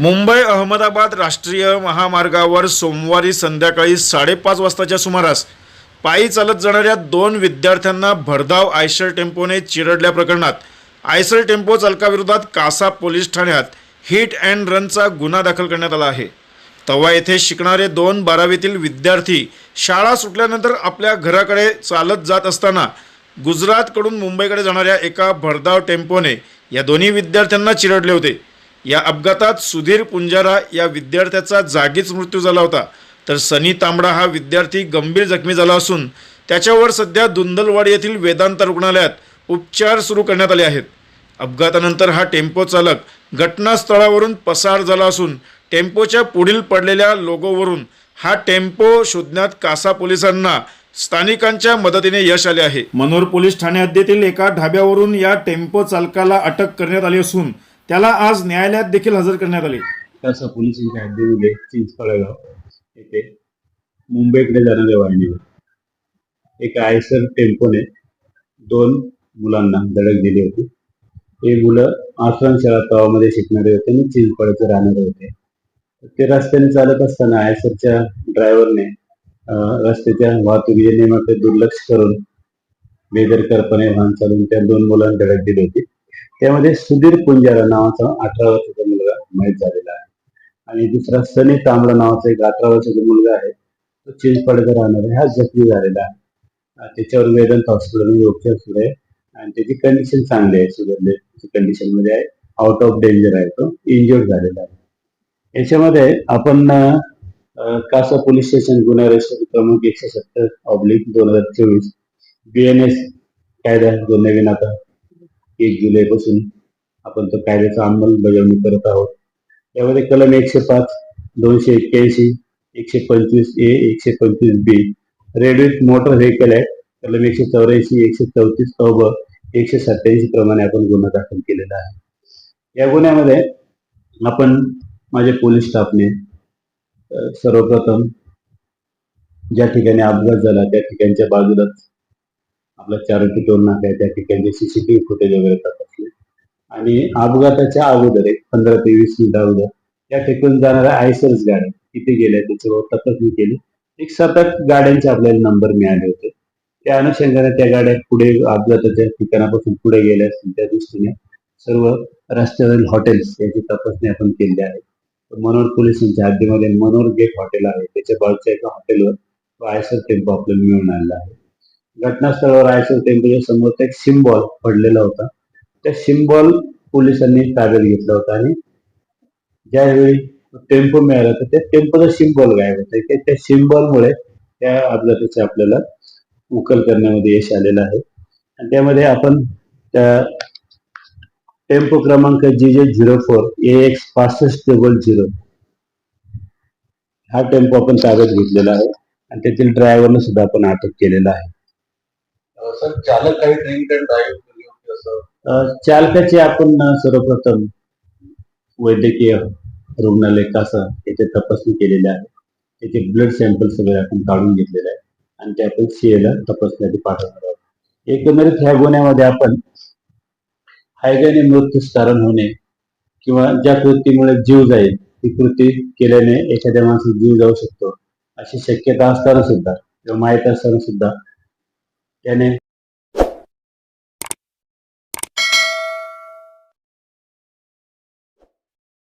मुंबई अहमदाबाद राष्ट्रीय महामार्गावर सोमवारी संध्याकाळी साडेपाच वाजताच्या सुमारास पायी चालत जाणाऱ्या दोन विद्यार्थ्यांना भरधाव आयशर टेम्पोने चिरडल्या प्रकरणात. आयसर टेम्पो चालकाविरोधात कासा पोलीस ठाण्यात हिट अँड रनचा गुन्हा दाखल करण्यात आला आहे. तवा येथे शिकणारे दोन बारावीतील विद्यार्थी शाळा सुटल्यानंतर आपल्या घराकडे चालत जात असताना गुजरातकडून मुंबईकडे जाणाऱ्या एका भरधाव टेम्पोने या दोन्ही विद्यार्थ्यांना चिरडले होते. या अपघातात सुधीर पुंजारा या विद्यार्थ्याचा जागीच मृत्यू झाला होता. तर सनी तांबडा हा विद्यार्थी गंभीर जखमी झाला असून त्याच्यावर सध्या दुंदलवाडी येथील वेदांत रुग्णालयात उपचार सुरू करण्यात आले आहेत. अपघातानंतर हा टेम्पो चालक घटनास्थळावरून पसार झाला असून टेम्पोच्या पुढील पडलेल्या लोगोवरून हा टेम्पो शोधण्यात कासा पोलिसांना स्थानिकांच्या मदतीने यश आले आहे. मनोर पोलीस ठाणे हद्दीतील एका ढाब्यावरून या टेम्पो चालकाला अटक करण्यात आली असून त्याला आज न्यायालयात देखील हजर करण्यात आले. तसं पोलिसांच्या हद्दीमध्ये चिंचफळगाव येथे मुंबईकडे जाणाऱ्या वाहिनीवर. एका आयसर टेम्पोने दोन मुलांना धडक दिली होती. हे मुलं आश्रमशाळा तवामध्ये शिकणारे होते आणि चिंचपाड्याचे राहणारे होते. ते रस्त्याने चालत असताना आयसरच्या ड्रायव्हरने रस्त्याच्या वाहतुकीच्या नियमाकडे दुर्लक्ष करून बेदरकारपणे वाहन चालवून त्या दोन मुलांना धडक दिली होती. त्यामध्ये सुधीर पुंजारा नावाचा अठरा वर्षाचा मुलगा माहीत झालेला आहे. आणि दुसरा सनी तांबडा नावाचा एक अठरा वर्षाचा मुलगा आहे. तो चिंचपाड्याचा राहणार आहे. हा जखमी झालेला आहे. त्याच्यावर वेदांत हॉस्पिटलमध्ये उपचार सुरू आहे. आणि त्याची कंडिशन चांगली आहे. सुधारले कंडिशनमध्ये आहे. आउट ऑफ डेंजर आहे तो. इंजर्ड झालेला आहे. याच्यामध्ये आपण कासा पोलीस स्टेशन गुन्हा रजिस्टर क्रमांक एकशे सत्तर ऑब्लिक दोन हजार चोवीस बी एन एस कायदा जो नवीन आता एक जुलैपासून आपण तो कायद्याचा अंमलबजावणी करत आहोत. यामध्ये कलम एकशे पाच दोनशे एक्क्याऐंशी एकशे पंचवीस ए एकशे पंचवीस B read with motor vehicle आहे कलम एकशे चौऱ्याऐंशी एकशे चौतीस अ एकशे सत्याऐंशी प्रमाणे आपण गुन्हा दाखल केलेला आहे. या गुन्ह्यामध्ये आपण माझ्या पोलीस स्टाफने सर्वप्रथम ज्या ठिकाणी अपघात झाला त्या ठिकाणच्या बाजूलाच आपला चारोटी टोल नाका आहे त्या ठिकाणचे सीसीटीव्ही फुटेज वगैरे तपासले. आणि अपघाताच्या अगोदर एक पंधरा ते वीस मिनिट अगोदर त्या ठिकाणी जाणाऱ्या आयसर्स गाड्या किती गेल्या त्याच्यावर तपासणी केली. एक सात आठ गाड्यांचे आपल्याला नंबर मिळाले होते. त्या अनुषंगाने त्या गाड्या पुढे अपघाताच्या ठिकाणापासून पुढे गेल्या असतील त्या दृष्टीने सर्व रस्त्यावरील हॉटेल्स याची तपासणी आपण केली आहे. मनोर पोलिसांच्या हद्दीमध्ये मनोर गेट हॉटेल आहे. त्याच्या बाजूच्या एका हॉटेलवर आयसर टेम्पो आपल्याला मिळून आलेला आहे. घटनास्थळावर आयसर टेम्पोच्या समोर एक सिम्बॉल पडलेला होता. त्या सिम्बॉल पोलिसांनी ताब्यात घेतला होता आणि ज्यावेळी टेम्पो मिळाला तर त्या टेम्पोचा सिम्बॉल गायब होता. त्या- त्या सिम्बॉलमुळे त्या अपघाताचे आपल्याला उकल करण्यामध्ये यश आलेलं आहे. आणि त्यामध्ये आपण त्या टेम्पो क्रमांक G J zero four A X पासष्ट डबल झिरो हा टेम्पो आपण ताब्यात घेतलेला आहे. आणि त्यातील ड्रायव्हरला सुद्धा आपण अटक केलेला आहे. सर चालक काही ड्रिंक अँड ड्राईव्ह केली होती असं? चालकाचे आपण सर्वप्रथम वैद्यकीय रुग्णालय कासा येथे तपासणी केलेली आहे. त्याचे ब्लड सॅम्पल सगळे आपण काढून घेतलेले आहे आणि ते आपण सीएला तपासण्यासाठी पाठवणार आहोत. एकंदरीत ह्या गुन्ह्यामध्ये आपण हायगाने मृत्यूस कारण होणे किंवा ज्या कृतीमुळे जीव जाईल ती कृती केल्याने एखाद्या माणसाचा जीव जाऊ शकतो अशी शक्यता असताना सुद्धा किंवा माहीत असताना सुद्धा त्याने